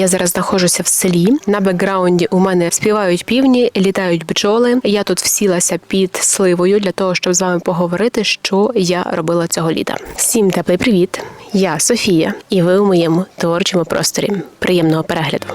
Я зараз знаходжуся в селі. На бекграунді у мене співають півні, літають бджоли. Я тут всілася під сливою для того, щоб з вами поговорити, що я робила цього літа. Всім теплий привіт! Я Софія, і ви у моєму творчому просторі. Приємного перегляду.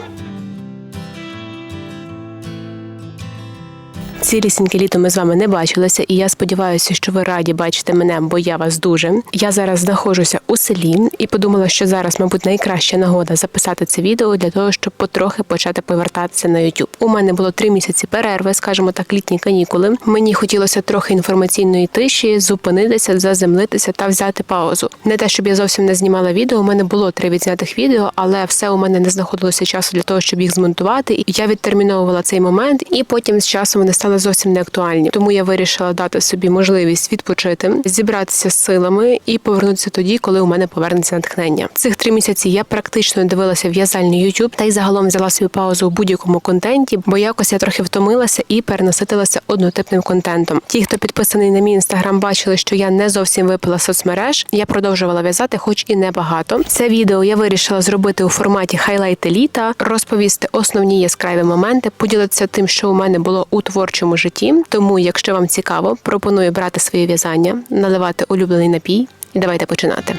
Цілісіньке літо ми з вами не бачилися, і я сподіваюся, що ви раді бачите мене, бо я вас дуже. Я зараз знаходжуся у селі і подумала, що зараз, мабуть, найкраща нагода записати це відео для того, щоб потрохи почати повертатися на YouTube. У мене було три місяці перерви, скажімо так, літні канікули. Мені хотілося трохи інформаційної тиші, зупинитися, заземлитися та взяти паузу. Не те, щоб я зовсім не знімала відео. У мене було три відзнятих відео, але все у мене не знаходилося часу для того, щоб їх змонтувати. І я відтерміновувала цей момент, і потім з часом вони стали зовсім не актуальні. Тому я вирішила дати собі можливість відпочити, зібратися з силами і повернутися тоді, коли у мене повернеться натхнення. Цих три місяці я практично дивилася в'язальний YouTube та й загалом взяла собі паузу у будь-якому контенті, бо якось я трохи втомилася і перенаситилася однотипним контентом. Ті, хто підписаний на мій інстаграм, бачили, що я не зовсім випила соцмереж. Я продовжувала в'язати, хоч і небагато. Це відео я вирішила зробити у форматі хайлайти літа, розповісти основні яскраві моменти, поділитися тим, що у мене було у творчому житті. Тому, якщо вам цікаво, пропоную брати своє в'язання, наливати улюблений напій, і давайте починати.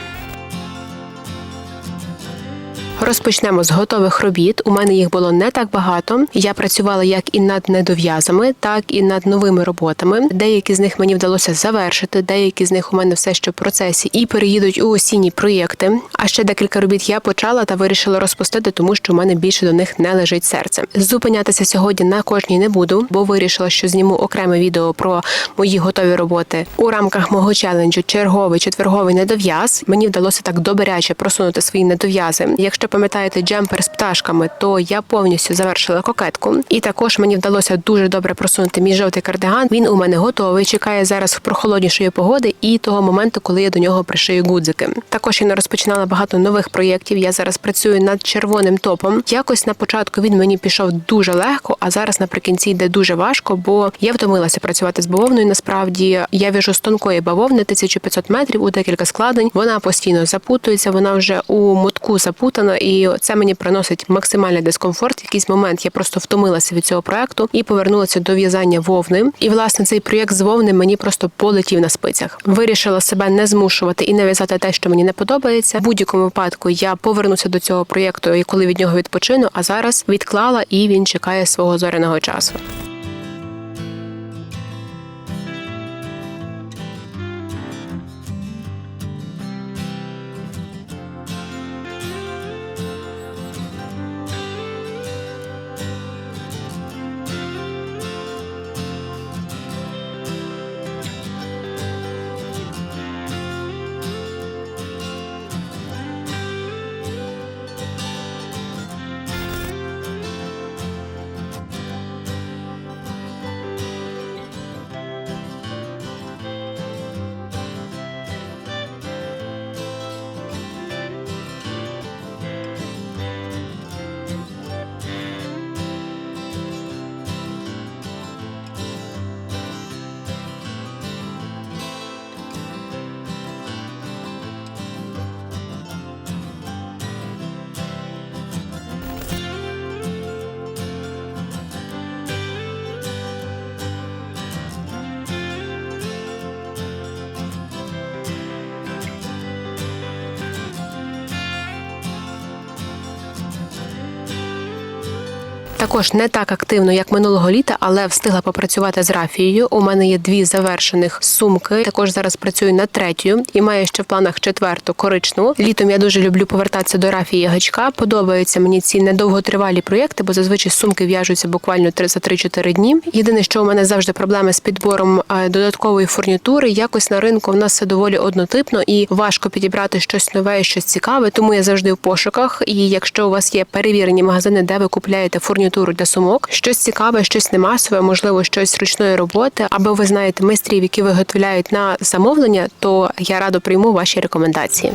Розпочнемо з готових робіт. У мене їх було не так багато. Я працювала як і над недов'язами, так і над новими роботами. Деякі з них мені вдалося завершити, деякі з них у мене все ще в процесі і переїдуть у осінні проєкти. А ще декілька робіт я почала та вирішила розпустити, тому що у мене більше до них не лежить серце. Зупинятися сьогодні на кожній не буду, бо вирішила, що зніму окреме відео про мої готові роботи у рамках мого челенджу черговий четверговий недов'яз. Мені вдалося так добряче просунути свої недов'язи. Якщо пам'ятаєте джемпер з пташками, то я повністю завершила кокетку. І також мені вдалося дуже добре просунути мій жовтий кардиган. Він у мене готовий. Чекає зараз прохолоднішої погоди і того моменту, коли я до нього пришию гудзики. Також я не розпочинала багато нових проєктів. Я зараз працюю над червоним топом. Якось на початку він мені пішов дуже легко, а зараз наприкінці йде дуже важко, бо я втомилася працювати з бавовною. Насправді я в'яжу з тонкої бавовни 1500 метрів у декілька складень. Вона постійно запутується. Вона вже у мотку запутана, і це мені приносить максимальний дискомфорт. В якийсь момент я просто втомилася від цього проекту і повернулася до в'язання вовни. І власне цей проєкт з вовни мені просто полетів на спицях. Вирішила себе не змушувати і не в'язати те, що мені не подобається. В будь-якому випадку я повернуся до цього проєкту, і коли від нього відпочину. А зараз відклала і він чекає свого зоряного часу. Також не так активно, як минулого літа, але встигла попрацювати з рафією. У мене є дві завершених сумки. Також зараз працюю над третьою і маю ще в планах четверту коричневу. Літом я дуже люблю повертатися до рафії гачка. Подобаються мені ці недовготривалі проєкти, бо зазвичай сумки в'яжуться буквально 3 за 3-4 дні. Єдине, що у мене завжди проблеми з підбором е, додаткової фурнітури. Якось на ринку в нас все доволі однотипно і важко підібрати щось нове, щось цікаве. Тому я завжди в пошуках. І якщо у вас є перевірені магазини, де ви купляєте фурнітуру, для сумок, щось цікаве, щось не масове, можливо, щось ручної роботи, або ви знаєте майстрів, які виготовляють на замовлення, то я радо прийму ваші рекомендації.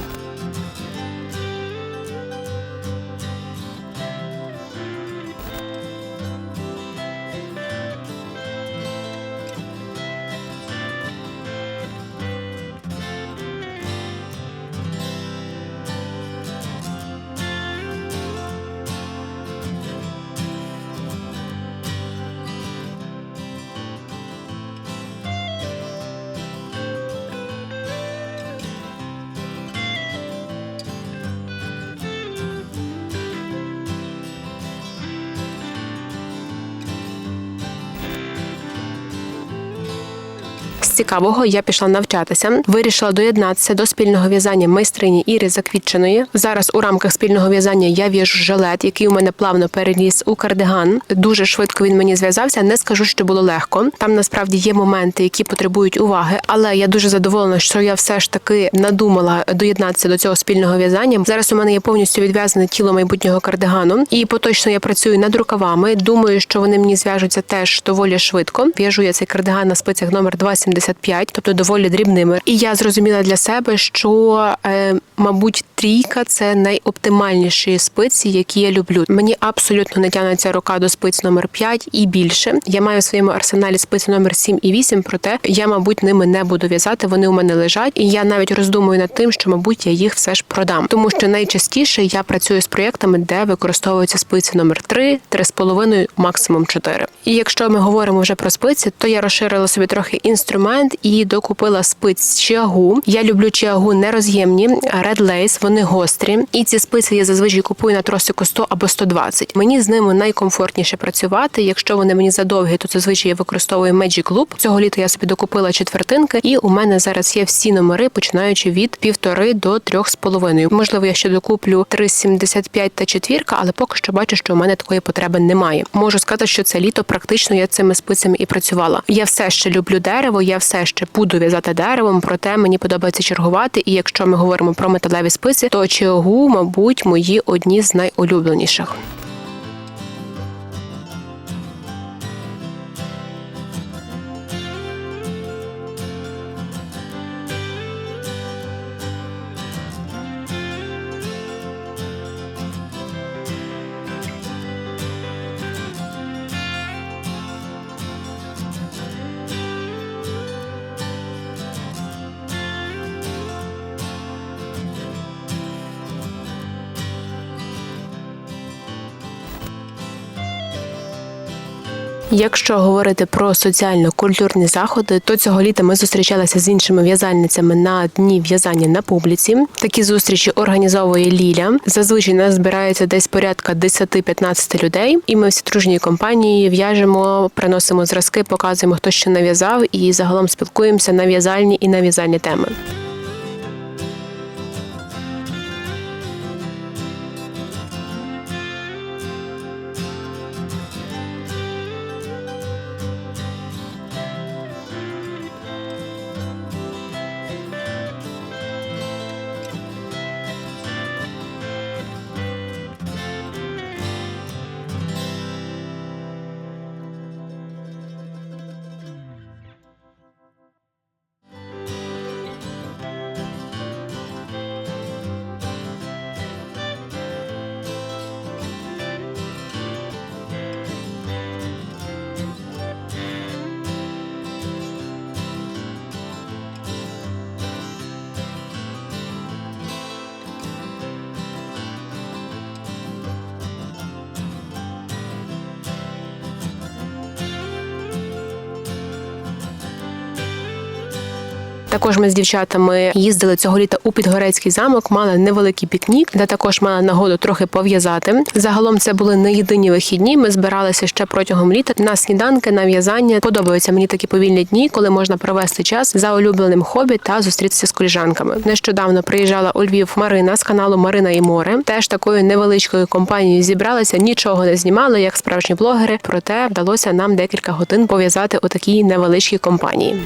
Цікавого я пішла навчатися. Вирішила доєднатися до спільного в'язання майстрині Іри Заквітченої. Зараз у рамках спільного в'язання я в'яжу жилет, який у мене плавно переріс у кардиган. Дуже швидко він мені зв'язався. Не скажу, що було легко. Там насправді є моменти, які потребують уваги, але я дуже задоволена, що я все ж таки надумала доєднатися до цього спільного в'язання. Зараз у мене є повністю відв'язане тіло майбутнього кардигану, і поточно я працюю над рукавами. Думаю, що вони мені зв'яжуться теж доволі швидко. В'яжу я цей кардиган на спицях номер 2,75, тобто доволі дрібними. І я зрозуміла для себе, що е, мабуть трійка це найоптимальніші спиці, які я люблю. Мені абсолютно не тягнеться рука до спиць номер 5 і більше. Я маю в своєму арсеналі спиці номер 7 і 8, проте я, мабуть, ними не буду в'язати. Вони у мене лежать, і я навіть роздумую над тим, що мабуть я їх все ж продам, тому що найчастіше я працюю з проєктами, де використовуються спиці номер 3, 3,5, максимум 4. І якщо ми говоримо вже про спиці, то я розширила собі трохи інструмент і докупила спиць чиагу. Я люблю чиагу нероз'ємні, Red Lace, вони гострі. І ці спиці я зазвичай купую на тросику 100 або 120. Мені з ними найкомфортніше працювати. Якщо вони мені задовгі, то зазвичай я використовую Magic Loop. Цього літа я собі докупила четвертинки, і у мене зараз є всі номери, починаючи від півтори до трьох з половиною. Можливо, я ще докуплю 3,75 та четвірка, але поки що бачу, що у мене такої потреби немає. Можу сказати, що це літо практично я цими спицями і працювала. Я все ще люблю дерево, я все ще буду в'язати деревом, проте мені подобається чергувати. І якщо ми говоримо про металеві списи, то чиогу, мабуть, мої одні з найулюбленіших. Якщо говорити про соціально-культурні заходи, то цього літа ми зустрічалися з іншими в'язальницями на дні в'язання на публіці. Такі зустрічі організовує Ліля. Зазвичай нас збирається десь порядка 10-15 людей, і ми всі дружньої компанії в'яжемо, приносимо зразки, показуємо, хто що нав'язав, і загалом спілкуємося на в'язальні і на в'язальні теми. Також ми з дівчатами їздили цього літа у Підгорецький замок, мали невеликий пікнік, де також мали нагоду трохи пов'язати. Загалом це були не єдині вихідні. Ми збиралися ще протягом літа на сніданки, на в'язання. Подобаються мені такі повільні дні, коли можна провести час за улюбленим хобі та зустрітися з коліжанками. Нещодавно приїжджала у Львів Марина з каналу Марина і море. Теж такою невеличкою компанією зібралися, нічого не знімали, як справжні блогери. Проте вдалося нам декілька годин пов'язати у такій невеличкій компанії.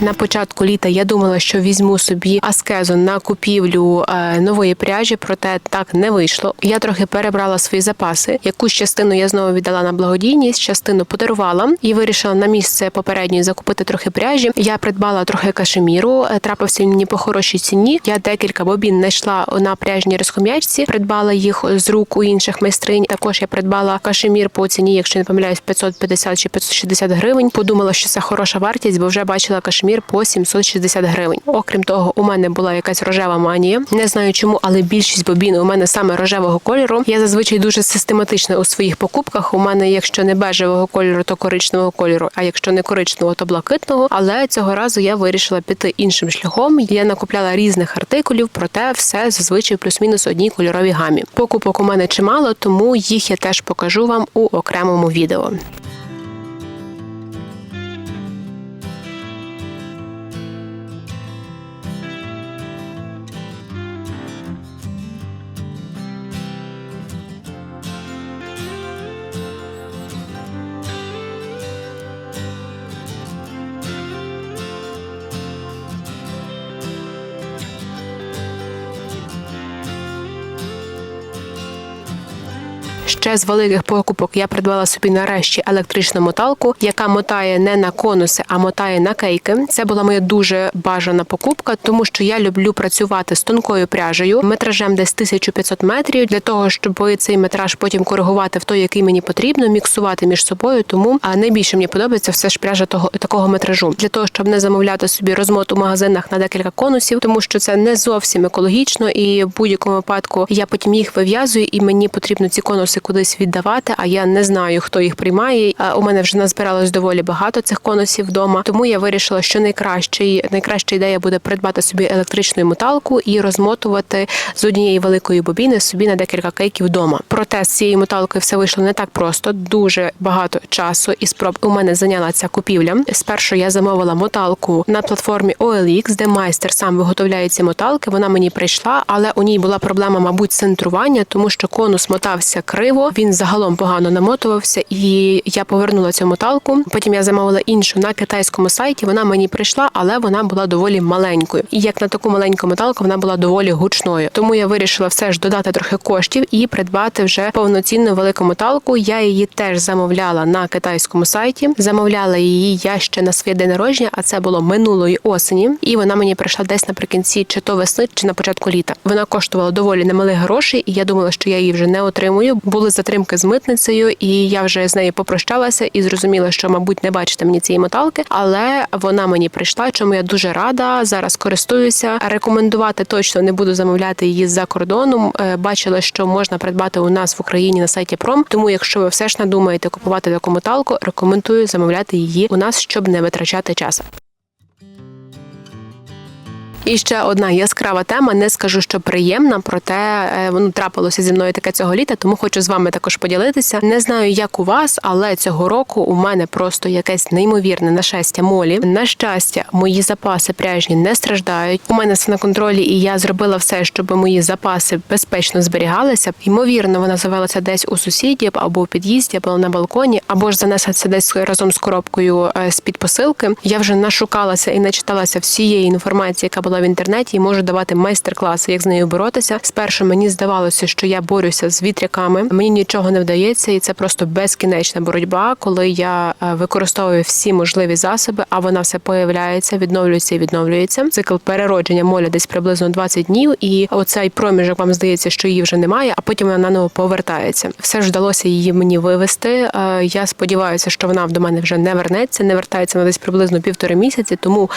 На початку літа я думала, що візьму собі аскезу на купівлю е, нової пряжі, проте так не вийшло. Я трохи перебрала свої запаси. Якусь частину я знову віддала на благодійність, частину подарувала і вирішила на місце попередньої закупити трохи пряжі. Я придбала трохи кашеміру, е, трапився мені по хорошій ціні. Я декілька бобін знайшла на пряжній розхом'ячці, придбала їх з рук у інших майстринь. Також я придбала кашемір по ціні, якщо не помиляюсь, 550 чи 560 гривень. Подумала, що це хороша вартість, бо вже бачила кашемір по 760 гривень. Окрім того, у мене була якась рожева манія. Не знаю чому, але більшість бобін у мене саме рожевого кольору. Я зазвичай дуже систематична у своїх покупках. У мене, якщо не бежевого кольору, то коричневого кольору. А якщо не коричневого, то блакитного. Але цього разу я вирішила піти іншим шляхом. Я накупляла різних артикулів, проте все зазвичай плюс-мінус одній кольоровій гамі. Покупок у мене чимало, тому їх я теж покажу вам у окремому відео. Ще з великих покупок я придбала собі нарешті електричну моталку, яка мотає не на конуси, а мотає на кейки. Це була моя дуже бажана покупка, тому що я люблю працювати з тонкою пряжею, метражем десь 1500 метрів, для того, щоб цей метраж потім коригувати в той, який мені потрібно, міксувати між собою. Тому а найбільше мені подобається все ж пряжа того такого метражу, для того, щоб не замовляти собі розмот у магазинах на декілька конусів, тому що це не зовсім екологічно, і в будь-якому випадку я потім їх вив'язую, і мені потрібно ці конуси кудись віддавати. А я не знаю, хто їх приймає. У мене вже назбиралось доволі багато цих конусів вдома. Тому я вирішила, що найкращий найкраща ідея буде придбати собі електричну моталку і розмотувати з однієї великої бобіни собі на декілька кейків вдома. Проте з цією моталкою все вийшло не так просто. Дуже багато часу і спроб у мене зайняла ця купівля. Спершу я замовила моталку на платформі OLX, де майстер сам виготовляє ці моталки. Вона мені прийшла, але у ній була проблема, мабуть, центрування, тому що конус мотався криво. Він загалом погано намотувався, і я повернула цю моталку. Потім я замовила іншу на китайському сайті. Вона мені прийшла, але вона була доволі маленькою. І як на таку маленьку моталку, вона була доволі гучною. Тому я вирішила все ж додати трохи коштів і придбати вже повноцінну велику моталку. Я її теж замовляла на китайському сайті. Замовляла її я ще на своє день народження, а це було минулої осені. І вона мені прийшла десь наприкінці чи то весни, чи на початку літа. Вона коштувала доволі немалих грошей, і я думала, що я її вже не отримую. Були затримки з митницею, і я вже з нею попрощалася і зрозуміла, що, мабуть, не бачите мені цієї моталки, але вона мені прийшла, чому я дуже рада. Зараз користуюся. Рекомендувати точно не буду замовляти її з-за кордону. Е, Бачила, що можна придбати у нас в Україні на сайті Пром. Тому, якщо ви все ж надумаєте купувати таку моталку, рекомендую замовляти її у нас, щоб не витрачати час. І ще одна яскрава тема. Не скажу, що приємна, проте е, воно трапилося зі мною таке цього літа, тому хочу з вами також поділитися. Не знаю, як у вас, але цього року у мене просто якесь неймовірне нашестя молі. На щастя, мої запаси пряжні не страждають. У мене все на контролі, і я зробила все, щоб мої запаси безпечно зберігалися. Ймовірно, вона завелася десь у сусідів або у під'їзді, або на балконі, або ж занесеться десь разом з коробкою з під посилки. Я вже нашукалася і начиталася всієї інформації, яка була в інтернеті, і можу давати майстер-класи, як з нею боротися. Спершу мені здавалося, що я борюся з вітряками. Мені нічого не вдається, і це просто безкінечна боротьба, коли я е, використовую всі можливі засоби, а вона все появляється, відновлюється і відновлюється. Цикл переродження моля десь приблизно 20 днів, і оцей проміжок вам здається, що її вже немає, а потім вона наново повертається. Все ж вдалося її мені вивести. Е, Я сподіваюся, що вона до мене вже не вернеться. Не вертається на десь приблизно півтори місяці, тому.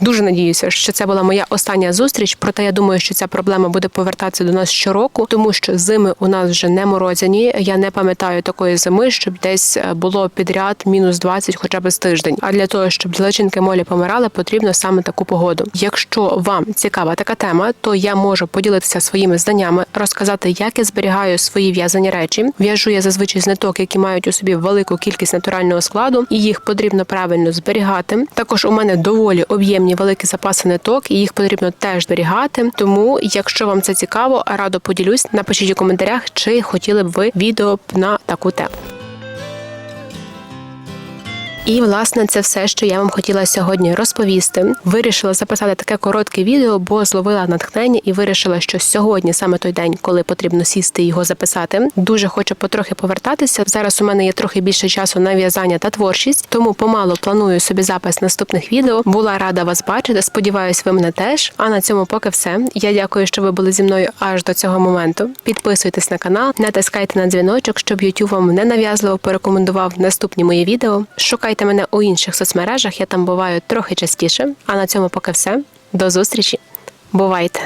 Дуже надіюся, що це була моя остання зустріч. Проте я думаю, що ця проблема буде повертатися до нас щороку, тому що зими у нас вже не морозяні. Я не пам'ятаю такої зими, щоб десь е, було підряд мінус 20 хоча б з тиждень. А для того, щоб личинки молі помирали, потрібно саме таку погоду. Якщо вам цікава така тема, то я можу поділитися своїми знаннями, розказати, як я зберігаю свої в'язані речі. В'яжу я зазвичай з які мають у собі велику кількість натурального складу, і їх потрібно правильно зберігати. Також у мене доволі об'ємні великі запаси ниток, і їх потрібно теж зберігати. Тому, якщо вам це цікаво, радо поділюсь. Напишіть у коментарях, чи хотіли б ви відео на таку тему. І власне це все, що я вам хотіла сьогодні розповісти. Вирішила записати таке коротке відео, бо зловила натхнення і вирішила, що сьогодні саме той день, коли потрібно сісти і його записати. Дуже хочу потрохи повертатися. Зараз у мене є трохи більше часу на в'язання та творчість, тому помалу планую собі запис наступних відео. Була рада вас бачити. Сподіваюсь, ви мене теж. А на цьому поки все. Я дякую, що ви були зі мною аж до цього моменту. Підписуйтесь на канал, натискайте на дзвіночок, щоб YouTube вам ненав'язливо порекомендував наступні мої відео. Шукайте мене у інших соцмережах. Я там буваю трохи частіше. А на цьому поки все. До зустрічі. Бувайте!